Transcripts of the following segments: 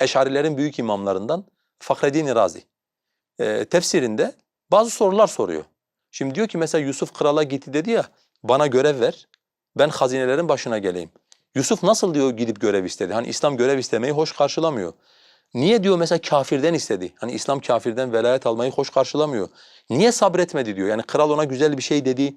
Eşarilerin büyük imamlarından Fahreddin Razi. Ee, tefsirinde bazı sorular soruyor. Şimdi diyor ki mesela Yusuf krala gitti dedi ya bana görev ver ben hazinelerin başına geleyim. Yusuf nasıl diyor gidip görev istedi? Hani İslam görev istemeyi hoş karşılamıyor. Niye diyor mesela kafirden istedi? Hani İslam kafirden velayet almayı hoş karşılamıyor. Niye sabretmedi diyor. Yani kral ona güzel bir şey dedi.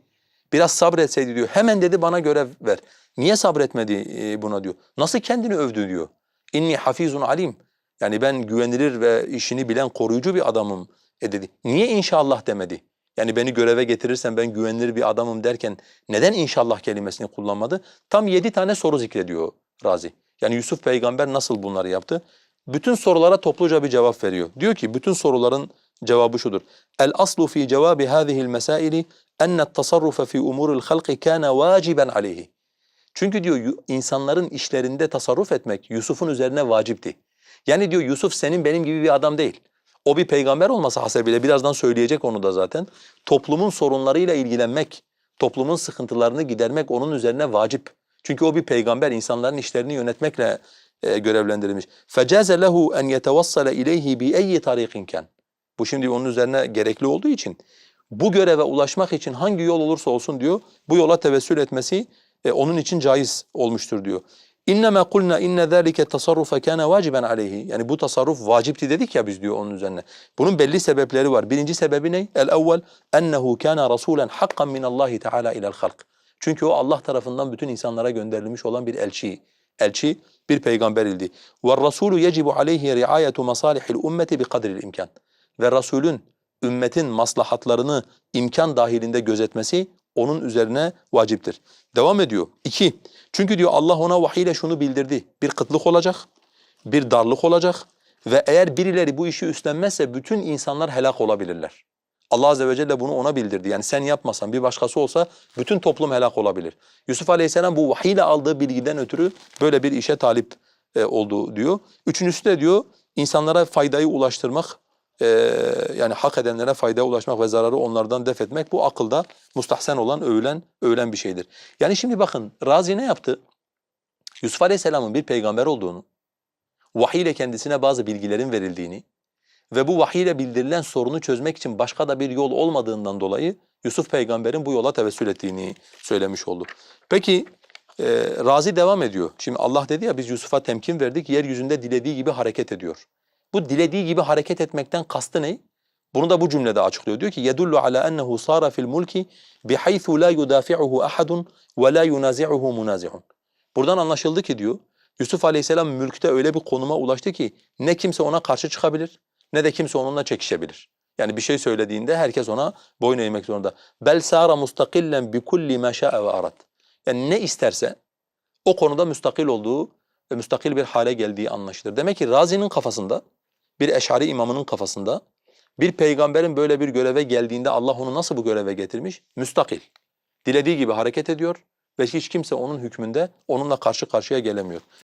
Biraz sabretseydi diyor. Hemen dedi bana görev ver. Niye sabretmedi e, buna diyor. Nasıl kendini övdü diyor. İnni hafizun alim. Yani ben güvenilir ve işini bilen koruyucu bir adamım e dedi. Niye inşallah demedi? Yani beni göreve getirirsen ben güvenilir bir adamım derken neden inşallah kelimesini kullanmadı? Tam yedi tane soru zikrediyor Razi. Yani Yusuf peygamber nasıl bunları yaptı? Bütün sorulara topluca bir cevap veriyor. Diyor ki bütün soruların cevabı şudur. El aslu fi cevabi hadihi'l mesaili enne't tasarrufe fi umuril halqi kana vaciben aleyhi. Çünkü diyor yu- insanların işlerinde tasarruf etmek Yusuf'un üzerine vacipti. Yani diyor Yusuf senin benim gibi bir adam değil. O bir peygamber olması hasebiyle birazdan söyleyecek onu da zaten. Toplumun sorunlarıyla ilgilenmek, toplumun sıkıntılarını gidermek onun üzerine vacip. Çünkü o bir peygamber insanların işlerini yönetmekle e, görevlendirilmiş. فَجَازَ لَهُ اَنْ يَتَوَصَّلَ اِلَيْهِ بِاَيِّ طَرِيقٍ كَانَ Bu şimdi onun üzerine gerekli olduğu için bu göreve ulaşmak için hangi yol olursa olsun diyor bu yola tevessül etmesi e, onun için caiz olmuştur diyor. İnnemâ kulna inne zâlike tasarrufe kâne vaciben aleyhi. Yani bu tasarruf vacipti dedik ya biz diyor onun üzerine. Bunun belli sebepleri var. Birinci sebebi ne? El evvel ennehu kâne rasûlen hakkan minallahi teâlâ ilel halk. Çünkü o Allah tarafından bütün insanlara gönderilmiş olan bir elçi. Elçi bir peygamber ildi. Ve rasûlü yecibu aleyhi riayetu masalihil ümmeti bi kadril imkan. Ve Resulün ümmetin maslahatlarını imkan dahilinde gözetmesi onun üzerine vaciptir. Devam ediyor. İki, çünkü diyor Allah ona vahiy ile şunu bildirdi. Bir kıtlık olacak, bir darlık olacak ve eğer birileri bu işi üstlenmezse bütün insanlar helak olabilirler. Allah Azze ve Celle bunu ona bildirdi. Yani sen yapmasan bir başkası olsa bütün toplum helak olabilir. Yusuf Aleyhisselam bu vahiy ile aldığı bilgiden ötürü böyle bir işe talip e, oldu diyor. Üçüncüsü de diyor insanlara faydayı ulaştırmak, e, yani hak edenlere faydaya ulaşmak ve zararı onlardan def etmek bu akılda mustahsen olan, övülen, övülen bir şeydir. Yani şimdi bakın Razi ne yaptı? Yusuf Aleyhisselam'ın bir peygamber olduğunu, vahiy ile kendisine bazı bilgilerin verildiğini ve bu vahiy ile bildirilen sorunu çözmek için başka da bir yol olmadığından dolayı Yusuf peygamberin bu yola tevessül ettiğini söylemiş oldu. Peki e, Razi devam ediyor. Şimdi Allah dedi ya biz Yusuf'a temkin verdik, yeryüzünde dilediği gibi hareket ediyor. Bu dilediği gibi hareket etmekten kastı ne? Bunu da bu cümlede açıklıyor. Diyor ki yedullu ala ennehu sara fil mulki bihaythu la yudafi'uhu ahadun ve la yunazi'uhu munazihun. Buradan anlaşıldı ki diyor Yusuf Aleyhisselam mülkte öyle bir konuma ulaştı ki ne kimse ona karşı çıkabilir ne de kimse onunla çekişebilir. Yani bir şey söylediğinde herkes ona boyun eğmek zorunda. Bel sara mustakillen bi kulli ma şa'a ve arad. Yani ne isterse o konuda müstakil olduğu müstakil bir hale geldiği anlaşılır. Demek ki Razi'nin kafasında, bir eşari imamının kafasında bir peygamberin böyle bir göreve geldiğinde Allah onu nasıl bu göreve getirmiş? Müstakil. Dilediği gibi hareket ediyor ve hiç kimse onun hükmünde onunla karşı karşıya gelemiyor.